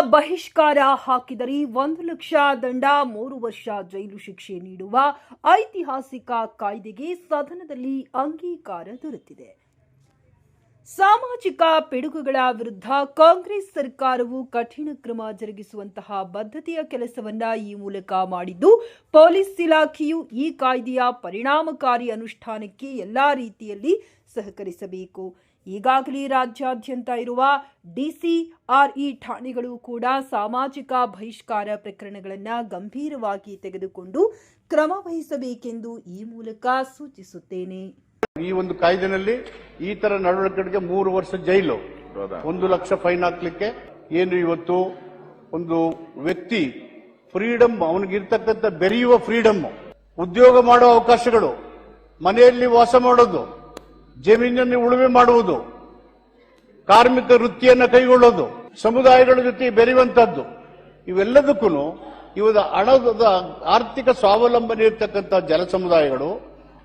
ಬಹಿಷ್ಕಾರ ಹಾಕಿದರೆ ಒಂದು ಲಕ್ಷ ದಂಡ, ಮೂರು ವರ್ಷ ಜೈಲು ಶಿಕ್ಷೆ ನೀಡುವ ಐತಿಹಾಸಿಕ ಕಾಯ್ದೆಗೆ ಸದನದಲ್ಲಿ ಅಂಗೀಕಾರ ದೊರೆತಿದೆ. ಸಾಮಾಜಿಕ ಪಿಡುಗುಗಳ ವಿರುದ್ಧ ಕಾಂಗ್ರೆಸ್ ಸರ್ಕಾರವು ಕಠಿಣ ಕ್ರಮ ಜರುಗಿಸುವಂತಹ ಬದ್ಧತೆಯ ಕೆಲಸವನ್ನ ಈ ಮೂಲಕ ಮಾಡಿದ್ದು, ಪೊಲೀಸ್ ಇಲಾಖೆಯು ಈ ಕಾಯ್ದೆಯ ಪರಿಣಾಮಕಾರಿ ಅನುಷ್ಠಾನಕ್ಕೆ ಎಲ್ಲಾ ರೀತಿಯಲ್ಲಿ ಸಹಕರಿಸಬೇಕು. ಈಗಾಗಲೇ ರಾಜ್ಯಾದ್ಯಂತ ಇರುವ ಡಿಸಿಆರ್ಇ ಠಾಣೆಗಳು ಕೂಡ ಸಾಮಾಜಿಕ ಬಹಿಷ್ಕಾರ ಪ್ರಕರಣಗಳನ್ನು ಗಂಭೀರವಾಗಿ ತೆಗೆದುಕೊಂಡು ಕ್ರಮ ವಹಿಸಬೇಕೆಂದು ಈ ಮೂಲಕ ಸೂಚಿಸುತ್ತೇನೆ. ಈ ಒಂದು ಕಾಯ್ದೆನಲ್ಲಿ ಈ ತರ ನಡವಳಿಕೆಗಳಿಗೆ ಮೂರು ವರ್ಷ ಜೈಲು. ಒಂದು ಲಕ್ಷ ಫೈನ್ ಹಾಕ್ಲಿಕ್ಕೆ ಏನು ಇವತ್ತು ಒಂದು ವ್ಯಕ್ತಿ ಫ್ರೀಡಮ್ ಅವನಿಗಿರ್ತಕ್ಕಂಥ ಬೆರೆಯುವ ಫ್ರೀಡಮ್ ಉದ್ಯೋಗ ಮಾಡುವ ಅವಕಾಶಗಳು ಮನೆಯಲ್ಲಿ ವಾಸ ಮಾಡೋದು ಜಮೀನನ್ನು ಉಳುಮೆ ಮಾಡುವುದು, ಕಾರ್ಮಿಕ ವೃತ್ತಿಯನ್ನು ಕೈಗೊಳ್ಳೋದು, ಸಮುದಾಯಗಳ ಜೊತೆ ಬೆರೆಯುವಂತದ್ದು ಇವೆಲ್ಲದಕ್ಕೂ ಇವರ ಹಣದ ಆರ್ಥಿಕ ಸ್ವಾವಲಂಬನೆ ಇರತಕ್ಕಂಥ ಜನ ಸಮುದಾಯಗಳು,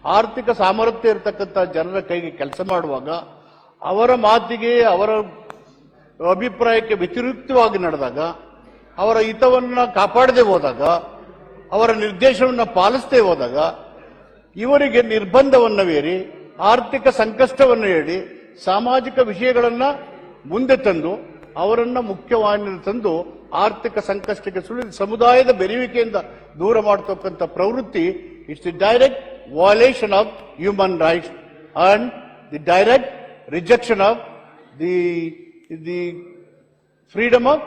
ಆರ್ಥಿಕ ಸಾಮರ್ಥ್ಯ ಇರತಕ್ಕಂಥ ಜನರ ಕೈಗೆ ಕೆಲಸ ಮಾಡುವಾಗ ಅವರ ಮಾತಿಗೆ, ಅವರ ಅಭಿಪ್ರಾಯಕ್ಕೆ ವ್ಯತಿರಿಕ್ತವಾಗಿ ನಡೆದಾಗ, ಅವರ ಹಿತವನ್ನು ಕಾಪಾಡದೆ ಹೋದಾಗ, ಅವರ ನಿರ್ದೇಶನವನ್ನು ಪಾಲಿಸದೆ ಹೋದಾಗ, ಇವರಿಗೆ ನಿರ್ಬಂಧವನ್ನು ಹೇರಿ ಆರ್ಥಿಕ ಸಂಕಷ್ಟವನ್ನು ಹೇಳಿ ಸಾಮಾಜಿಕ ವಿಷಯಗಳನ್ನ ಮುಂದೆ ತಂದು ಅವರನ್ನ ಮುಖ್ಯವಾಹಿನಿ ತಂದು ಆರ್ಥಿಕ ಸಂಕಷ್ಟಕ್ಕೆ ಸುಳಿದು ಸಮುದಾಯದ ಬೆರೆಯುವಿಕೆಯಿಂದ ದೂರ ಮಾಡತಕ್ಕಂಥ ಪ್ರವೃತ್ತಿ it's the direct violation of human rights and the direct rejection of the the freedom of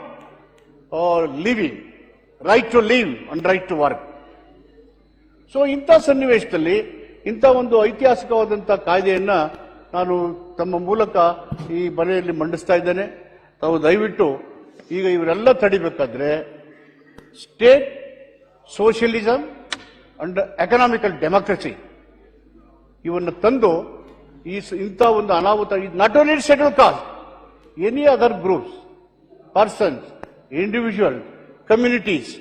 living right to live and right to work so ಇಂಥ ಸನ್ನಿವೇಶದಲ್ಲಿ ಇಂಥ ಒಂದು ಐತಿಹಾಸಿಕವಾದಂಥ ಕಾಯ್ದೆಯನ್ನು ನಾನು ತಮ್ಮ ಮೂಲಕ ಈ ಮನೆಯಲ್ಲಿ ಮಂಡಿಸ್ತಾ ಇದ್ದೇನೆ. ತಾವು ದಯವಿಟ್ಟು ಈಗ ಇವರೆಲ್ಲ ತಡಿಬೇಕಾದ್ರೆ state socialism and economical democracy ಇವನ್ನು ತಂದು ಈ ಇಂಥ ಒಂದು ಅನಾಹುತ not only schedule caste any other groups persons individual communities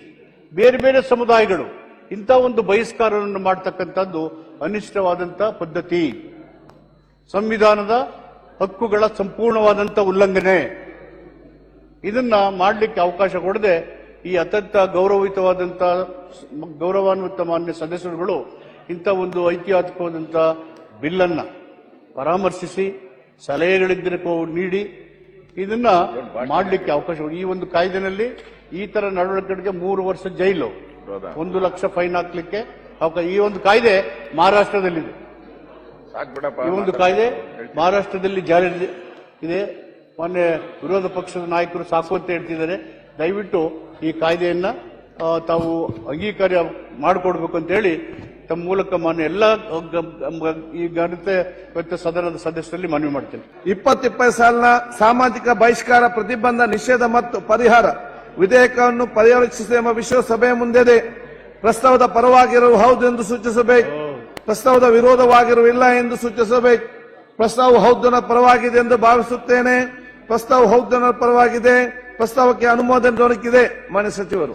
ಬೇರೆ ಬೇರೆ ಸಮುದಾಯಗಳು ಇಂಥ ಒಂದು ಬಹಿಷ್ಕಾರವನ್ನು ಮಾಡತಕ್ಕಂಥದ್ದು ಅನಿಷ್ಟವಾದಂಥ ಪದ್ಧತಿ. ಸಂವಿಧಾನದ ಹಕ್ಕುಗಳ ಸಂಪೂರ್ಣವಾದಂಥ ಉಲ್ಲಂಘನೆ. ಇದನ್ನ ಮಾಡಲಿಕ್ಕೆ ಅವಕಾಶ ಕೊಡದೆ ಈ ಅತ್ಯಂತ ಗೌರವಯುತವಾದಂಥ ಗೌರವಾನ್ವಿತ ಮಾನ್ಯ ಸದಸ್ಯರುಗಳು ಇಂಥ ಒಂದು ಐತಿಹಾಸಿಕವಾದಂಥ ಬಿಲ್ಲನ್ನ ಪರಾಮರ್ಶಿಸಿ ಸಲಹೆಗಳಿದ್ದರೆ ನೀಡಿ ಇದನ್ನ ಮಾಡಲಿಕ್ಕೆ ಅವಕಾಶ. ಈ ಒಂದು ಕಾಯ್ದೆನಲ್ಲಿ ಈ ತರ ನಡವಳಿಕೆಗೆ ಮೂರು ವರ್ಷ ಜೈಲು. ಒಂದು ಲಕ್ಷ ಫೈನ್ ಹಾಕ್ಲಿಕ್ಕೆ ಈ ಒಂದು ಕಾಯ್ದೆ ಮಹಾರಾಷ್ಟ್ರದಲ್ಲಿದೆ. ಈ ಒಂದು ಕಾಯ್ದೆ ಮಹಾರಾಷ್ಟ್ರದಲ್ಲಿ ಜಾರಿ ಇದೆ. ಮೊನ್ನೆ ವಿರೋಧ ಪಕ್ಷದ ನಾಯಕರು ಸಾಕು ಅಂತ ಹೇಳ್ತಿದ್ದಾರೆ. ದಯವಿಟ್ಟು ಈ ಕಾಯ್ದೆಯನ್ನ ತಾವು ಅಂಗೀಕಾರ ಮಾಡಿಕೊಡ್ಬೇಕು ಅಂತ ಹೇಳಿ ತಮ್ಮ ಮೂಲಕ ಮಾನ್ಯ ಎಲ್ಲ ಈ ಗಣತೆ ಮತ್ತು ಸದನದ ಸದಸ್ಯರಲ್ಲಿ ಮನವಿ ಮಾಡ್ತೇನೆ. ಇಪ್ಪತ್ತಿಪ್ಪತ್ತು ಸಾಲಿನ ಸಾಮಾಜಿಕ ಬಹಿಷ್ಕಾರ ಪ್ರತಿಬಂಧ ನಿಷೇಧ ಮತ್ತು ಪರಿಹಾರ. ವಿಧೇಯಕವನ್ನು ಪರ್ಯವೇಕ್ಷಿಸಿ ಎಂಬ ವಿಶ್ವಸಭೆಯ ಮುಂದೆದೆ. ಪ್ರಸ್ತಾವದ ಪರವಾಗಿರುವ ಹೌದು ಎಂದು ಸೂಚಿಸಬೇಕು. ಪ್ರಸ್ತಾವದ ವಿರೋಧವಾಗಿರುವ ಇಲ್ಲ ಎಂದು ಸೂಚಿಸಬೇಕು. ಪ್ರಸ್ತಾವ ಹೌದನ ಪರವಾಗಿದೆ ಎಂದು ಭಾವಿಸುತ್ತೇನೆ. ಪ್ರಸ್ತಾವ ಹೌದನ ಪರವಾಗಿದೆ. ಪ್ರಸ್ತಾವಕ್ಕೆ ಅನುಮೋದನೆ ದೊರಕಿದೆ, ಮಾನ್ಯ ಸಚಿವರು.